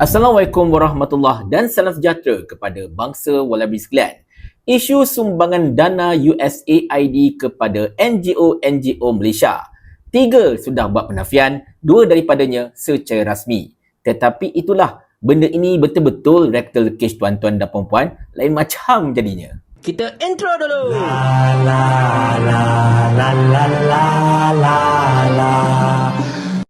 Assalamualaikum warahmatullahi dan salam sejahtera kepada bangsa walabi sekalian. Isu sumbangan dana USAID kepada NGO-NGO Malaysia. Tiga sudah buat penafian, dua daripadanya secara rasmi. Tetapi itulah, benda ini betul-betul rectal case tuan-tuan dan puan-puan, lain macam jadinya. Kita intro dulu.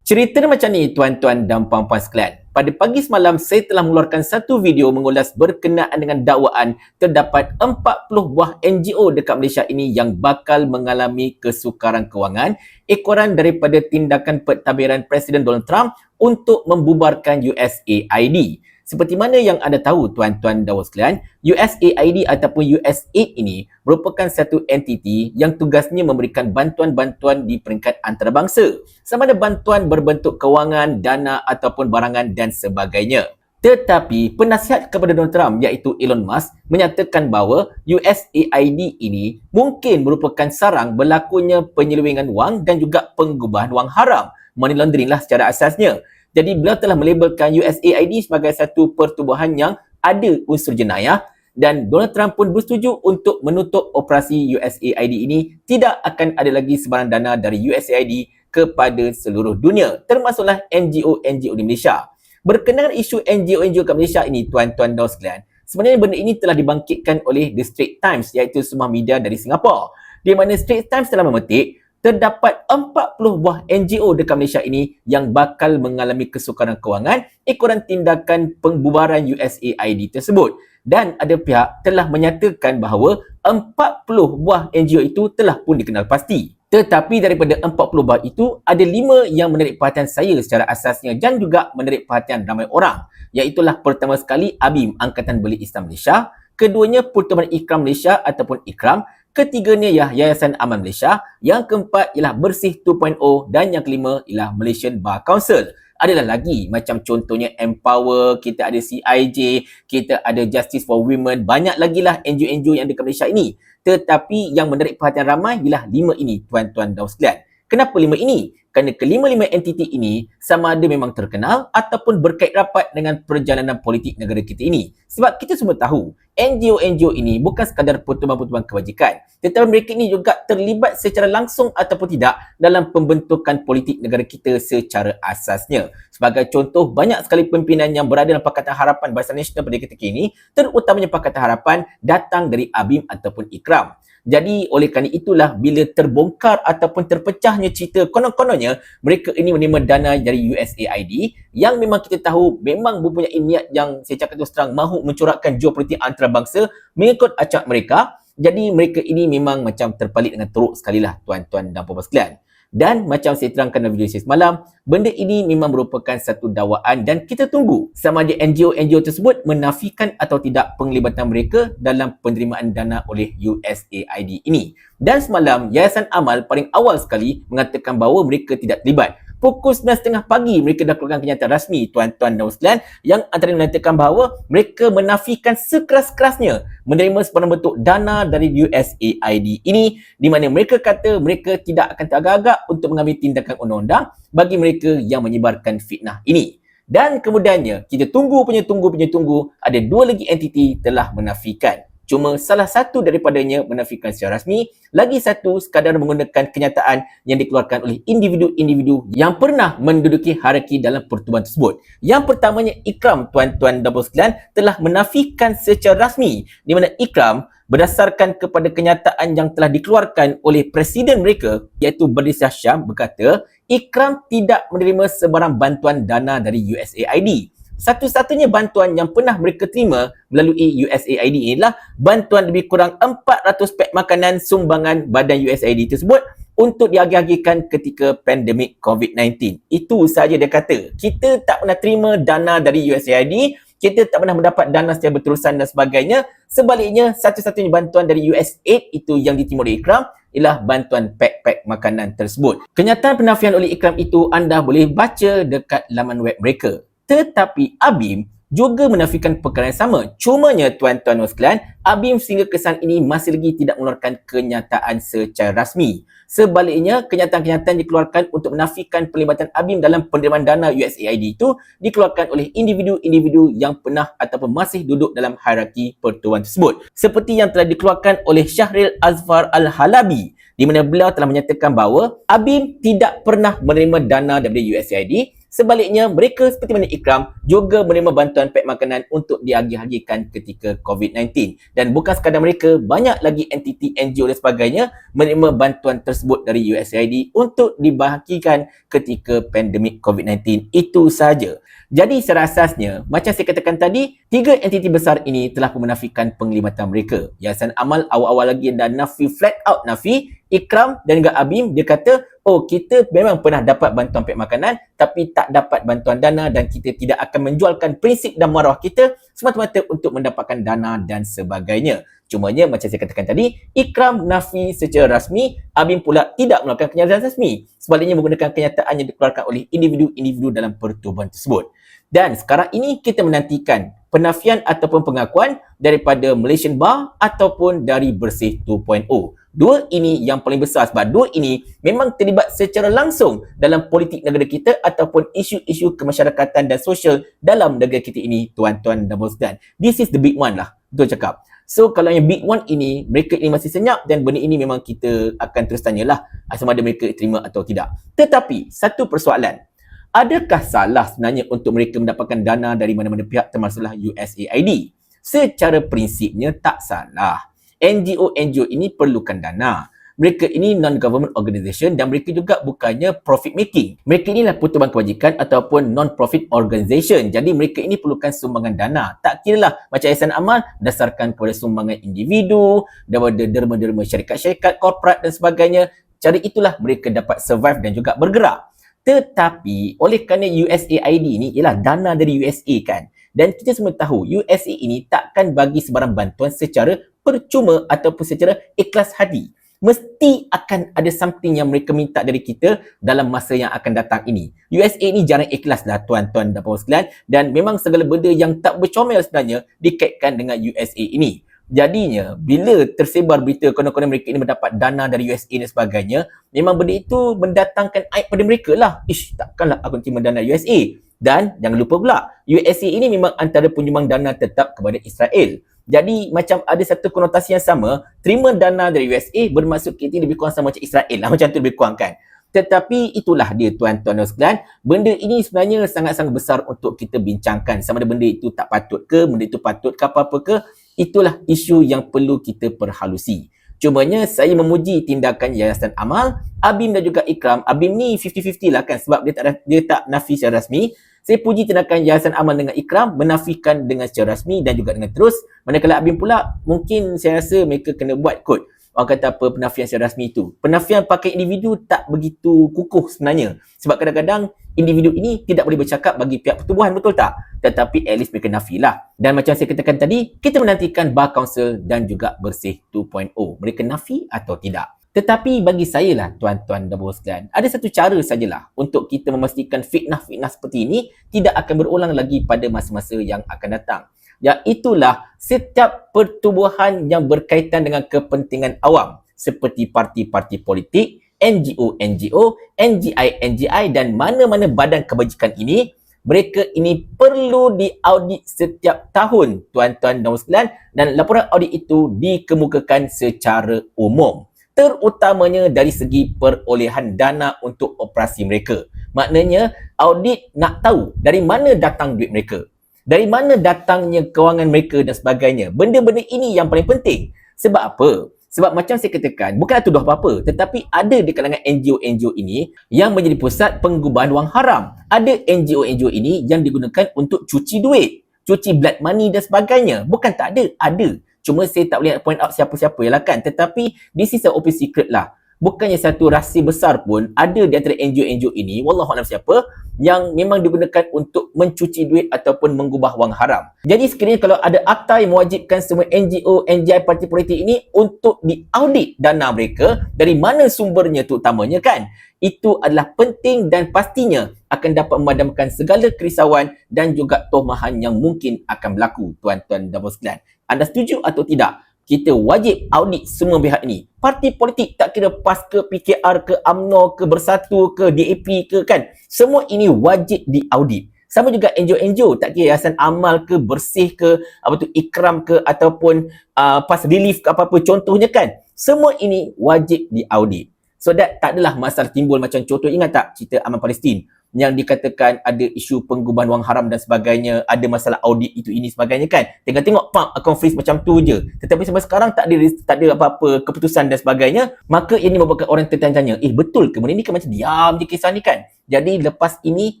Cerita dia macam ni tuan-tuan dan puan-puan sekalian. Pada pagi semalam saya telah mengeluarkan satu video mengulas berkenaan dengan dakwaan terdapat 40 buah NGO dekat Malaysia ini yang bakal mengalami kesukaran kewangan. Ekoran daripada tindakan pentadbiran Presiden Donald Trump untuk membubarkan USAID. Seperti mana yang anda tahu tuan-tuan dan sekalian, USAID ataupun USAID ini merupakan satu entiti yang tugasnya memberikan bantuan-bantuan di peringkat antarabangsa. Sama ada bantuan berbentuk kewangan, dana ataupun barangan dan sebagainya. Tetapi penasihat kepada Donald Trump iaitu Elon Musk menyatakan bahawa USAID ini mungkin merupakan sarang berlakunya penyelewengan wang dan juga pengubahan wang haram. Money laundering lah secara asasnya. Jadi beliau telah melabelkan USAID sebagai satu pertubuhan yang ada unsur jenayah dan Donald Trump pun bersetuju untuk menutup operasi USAID ini tidak akan ada lagi sebarang dana dari USAID kepada seluruh dunia termasuklah NGO-NGO di Malaysia. Berkenaan isu NGO-NGO kat Malaysia ini tuan-tuan dan sekalian, sebenarnya benda ini telah dibangkitkan oleh The Straits Times iaitu sebuah media dari Singapura. Di mana Straits Times telah memetik terdapat 40 buah NGO dekat Malaysia ini yang bakal mengalami kesukaran kewangan ekoran tindakan pembubaran USAID tersebut. Dan ada pihak telah menyatakan bahawa 40 buah NGO itu telah pun dikenal pasti. Tetapi daripada 40 buah itu, ada 5 yang menarik perhatian saya secara asasnya dan juga menarik perhatian ramai orang. Iaitulah pertama sekali ABIM, Angkatan Beli Islam Malaysia. Keduanya Pertubuhan Ikram Malaysia ataupun Ikram Ketiganya ialah Yayasan Aman Malaysia. Yang keempat ialah Bersih 2.0 dan yang kelima ialah Malaysian Bar Council. Adalah lagi macam contohnya Empower, kita ada CIJ, kita ada Justice for Women, banyak lagi lah NGO-NGO yang dekat Malaysia ini. Tetapi yang menarik perhatian ramai ialah lima ini tuan-tuan dan sekalian. Kenapa lima ini? kerana kelima-lima entiti ini sama ada memang terkenal ataupun berkait rapat dengan perjalanan politik negara kita ini. Sebab kita semua tahu, NGO-NGO ini bukan sekadar pertubuhan-pertubuhan kebajikan tetapi mereka ini juga terlibat secara langsung ataupun tidak dalam pembentukan politik negara kita secara asasnya. Sebagai contoh, banyak sekali pimpinan yang berada dalam Pakatan Harapan Barisan Nasional pada ketika ini terutamanya Pakatan Harapan datang dari ABIM ataupun IKRAM. Jadi oleh kerana itulah bila terbongkar ataupun terpecahnya cerita konon-kononnya mereka ini menerima dana dari USAID yang memang kita tahu memang mempunyai niat yang saya cakap terus terang mahu mencorakkan geopolitik antarabangsa mengikut acak mereka. Jadi mereka ini memang macam terpalit dengan teruk sekali lah tuan-tuan dan puan-puan sekalian. Dan macam saya terangkan dalam video saya semalam, benda ini memang merupakan satu dakwaan dan kita tunggu sama ada NGO-NGO tersebut menafikan atau tidak penglibatan mereka dalam penerimaan dana oleh USAID ini. Dan semalam, Yayasan Amal paling awal sekali mengatakan bahawa mereka tidak terlibat pukul 9.30 pagi mereka dah keluarkan kenyataan rasmi tuan-tuan dan sekalian yang antara menyatakan bahawa mereka menafikan sekeras-kerasnya menerima sebarang bentuk dana dari USAID ini di mana mereka kata mereka tidak akan teragak-agak untuk mengambil tindakan undang-undang bagi mereka yang menyebarkan fitnah ini. Dan kemudiannya, kita tunggu punya tunggu punya tunggu, ada dua lagi entiti telah menafikan. Cuma salah satu daripadanya menafikan secara rasmi, lagi satu sekadar menggunakan kenyataan yang dikeluarkan oleh individu-individu yang pernah menduduki hierarki dalam pertubuhan tersebut. Yang pertamanya Ikram, tuan-tuan dan sekalian, telah menafikan secara rasmi di mana Ikram berdasarkan kepada kenyataan yang telah dikeluarkan oleh presiden mereka iaitu Berdisah Syam berkata Ikram tidak menerima sebarang bantuan dana dari USAID satu-satunya bantuan yang pernah mereka terima melalui USAID inilah bantuan lebih kurang 400 pek makanan sumbangan badan USAID tersebut untuk diagih-agihkan ketika pandemik COVID-19. Itu saja dia kata. Kita tak pernah terima dana dari USAID, kita tak pernah mendapat dana secara berterusan dan sebagainya. Sebaliknya, satu-satunya bantuan dari USAID itu yang diterima oleh Ikram ialah bantuan pek-pek makanan tersebut. Kenyataan penafian oleh Ikram itu anda boleh baca dekat laman web mereka tetapi ABIM juga menafikan perkara yang sama. Cumanya tuan-tuan dan sekalian, ABIM sehingga kesan ini masih lagi tidak mengeluarkan kenyataan secara rasmi. Sebaliknya, kenyataan-kenyataan dikeluarkan untuk menafikan pelibatan ABIM dalam penerimaan dana USAID itu dikeluarkan oleh individu-individu yang pernah ataupun masih duduk dalam hierarki pertuan tersebut. Seperti yang telah dikeluarkan oleh Syahril Azfar Al-Halabi di mana beliau telah menyatakan bahawa ABIM tidak pernah menerima dana daripada USAID Sebaliknya, mereka seperti mana Ikram juga menerima bantuan pek makanan untuk diagih-agihkan ketika COVID-19. Dan bukan sekadar mereka, banyak lagi entiti NGO dan sebagainya menerima bantuan tersebut dari USAID untuk dibahagikan ketika pandemik COVID-19. Itu sahaja. Jadi secara asasnya, macam saya katakan tadi, tiga entiti besar ini telah menafikan penglibatan mereka. Yayasan Amal awal-awal lagi dah nafi flat out nafi, Ikram dan juga Abim dia kata oh kita memang pernah dapat bantuan pek makanan tapi tak dapat bantuan dana dan kita tidak akan menjualkan prinsip dan maruah kita semata-mata untuk mendapatkan dana dan sebagainya. Cumanya macam saya katakan tadi, Ikram nafi secara rasmi, Abim pula tidak melakukan kenyataan rasmi. Sebaliknya menggunakan kenyataan yang dikeluarkan oleh individu-individu dalam pertubuhan tersebut. Dan sekarang ini kita menantikan penafian ataupun pengakuan daripada Malaysian Bar ataupun dari Bersih 2.0. Dua ini yang paling besar sebab dua ini memang terlibat secara langsung dalam politik negara kita ataupun isu-isu kemasyarakatan dan sosial dalam negara kita ini tuan-tuan dan puan This is the big one lah. Betul cakap. So kalau yang big one ini mereka ini masih senyap dan benda ini memang kita akan terus tanyalah sama ada mereka terima atau tidak. Tetapi satu persoalan Adakah salah sebenarnya untuk mereka mendapatkan dana dari mana-mana pihak termasuklah USAID? Secara prinsipnya tak salah. NGO-NGO ini perlukan dana. Mereka ini non-government organisation dan mereka juga bukannya profit making. Mereka inilah pertubuhan kebajikan ataupun non-profit organisation. Jadi mereka ini perlukan sumbangan dana. Tak kira lah macam Yayasan Amal dasarkan kepada sumbangan individu, daripada derma-derma syarikat-syarikat, korporat dan sebagainya. Cara itulah mereka dapat survive dan juga bergerak. Tetapi oleh kerana USAID ni ialah dana dari USA kan. Dan kita semua tahu USA ini takkan bagi sebarang bantuan secara percuma ataupun secara ikhlas hati. Mesti akan ada something yang mereka minta dari kita dalam masa yang akan datang ini. USA ini jarang ikhlas lah tuan-tuan dan puan sekalian. Dan memang segala benda yang tak bercomel sebenarnya dikaitkan dengan USA ini. Jadinya, bila tersebar berita konon-konon mereka ini mendapat dana dari USA dan sebagainya, memang benda itu mendatangkan aib pada mereka lah. Ish, takkanlah aku terima dana USA. Dan jangan lupa pula, USA ini memang antara penyumbang dana tetap kepada Israel. Jadi macam ada satu konotasi yang sama, terima dana dari USA bermaksud kita lebih kurang sama macam Israel lah. Macam tu lebih kurang kan. Tetapi itulah dia tuan-tuan dan sekalian. Benda ini sebenarnya sangat-sangat besar untuk kita bincangkan. Sama ada benda itu tak patut ke, benda itu patut ke apa-apa ke itulah isu yang perlu kita perhalusi. Cumanya saya memuji tindakan Yayasan Amal, Abim dan juga Ikram. Abim ni 50-50 lah kan sebab dia tak dia tak nafi secara rasmi. Saya puji tindakan Yayasan Amal dengan Ikram menafikan dengan secara rasmi dan juga dengan terus. Manakala Abim pula mungkin saya rasa mereka kena buat kot orang kata apa penafian secara rasmi itu. Penafian pakai individu tak begitu kukuh sebenarnya. Sebab kadang-kadang individu ini tidak boleh bercakap bagi pihak pertubuhan betul tak? Tetapi at least mereka nafi lah. Dan macam saya katakan tadi, kita menantikan Bar Council dan juga Bersih 2.0. Mereka nafi atau tidak? Tetapi bagi saya lah tuan-tuan dan puan ada satu cara sajalah untuk kita memastikan fitnah-fitnah seperti ini tidak akan berulang lagi pada masa-masa yang akan datang. Iaitulah setiap pertubuhan yang berkaitan dengan kepentingan awam seperti parti-parti politik, NGO-NGO, NGI-NGI dan mana-mana badan kebajikan ini mereka ini perlu diaudit setiap tahun tuan-tuan dan sekalian. Dan laporan audit itu dikemukakan secara umum terutamanya dari segi perolehan dana untuk operasi mereka maknanya audit nak tahu dari mana datang duit mereka dari mana datangnya kewangan mereka dan sebagainya. Benda-benda ini yang paling penting. Sebab apa? Sebab macam saya katakan, bukan tuduh apa-apa. Tetapi ada di kalangan NGO-NGO ini yang menjadi pusat pengubahan wang haram. Ada NGO-NGO ini yang digunakan untuk cuci duit. Cuci blood money dan sebagainya. Bukan tak ada, ada. Cuma saya tak boleh point out siapa-siapa lah kan. Tetapi this is a open secret lah. bukannya satu rahsia besar pun ada di antara NGO-NGO ini, wallahualam siapa, yang memang digunakan untuk mencuci duit ataupun mengubah wang haram. Jadi sekiranya kalau ada akta yang mewajibkan semua NGO, NGI, parti politik ini untuk diaudit dana mereka, dari mana sumbernya terutamanya kan? Itu adalah penting dan pastinya akan dapat memadamkan segala kerisauan dan juga tohmahan yang mungkin akan berlaku, tuan-tuan dan bos sekalian. Anda setuju atau tidak? Kita wajib audit semua pihak ini. Parti politik tak kira PAS ke PKR ke UMNO ke Bersatu ke DAP ke kan. Semua ini wajib diaudit. Sama juga NGO-NGO tak kira Yayasan Amal ke Bersih ke apa tu Ikram ke ataupun uh, PAS Relief ke apa-apa contohnya kan. Semua ini wajib diaudit. So that tak adalah masalah timbul macam contoh ingat tak cerita Aman Palestin yang dikatakan ada isu pengubahan wang haram dan sebagainya, ada masalah audit itu ini sebagainya kan. Tengok-tengok pak account freeze macam tu je. Tetapi sampai sekarang tak ada tak ada apa-apa keputusan dan sebagainya, maka ini membuatkan orang tertanya-tanya, eh betul ke benda ni kan macam diam je kisah ni kan. Jadi lepas ini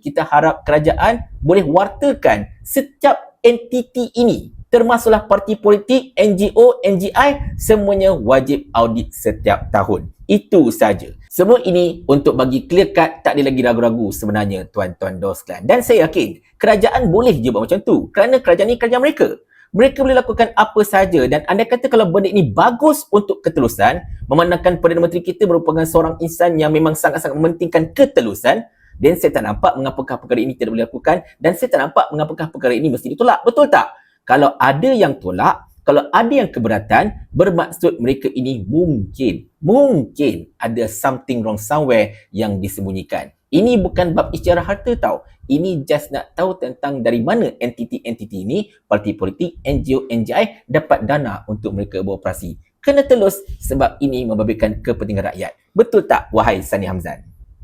kita harap kerajaan boleh wartakan setiap entiti ini termasuklah parti politik, NGO, NGI, semuanya wajib audit setiap tahun. Itu saja. Semua ini untuk bagi clear cut, tak ada lagi ragu-ragu sebenarnya tuan-tuan dos sekalian. Dan saya yakin, kerajaan boleh je buat macam tu. Kerana kerajaan ni kerajaan mereka. Mereka boleh lakukan apa saja dan anda kata kalau benda ini bagus untuk ketelusan, memandangkan Perdana Menteri kita merupakan seorang insan yang memang sangat-sangat mementingkan ketelusan, dan saya tak nampak mengapakah perkara ini tidak boleh dilakukan dan saya tak nampak mengapakah perkara ini mesti ditolak. Betul tak? Kalau ada yang tolak, kalau ada yang keberatan, bermaksud mereka ini mungkin, mungkin ada something wrong somewhere yang disembunyikan. Ini bukan bab isyarah harta tau. Ini just nak tahu tentang dari mana entiti-entiti ini, parti politik, NGO, NGI dapat dana untuk mereka beroperasi. Kena telus sebab ini membabitkan kepentingan rakyat. Betul tak wahai Sani Hamzan?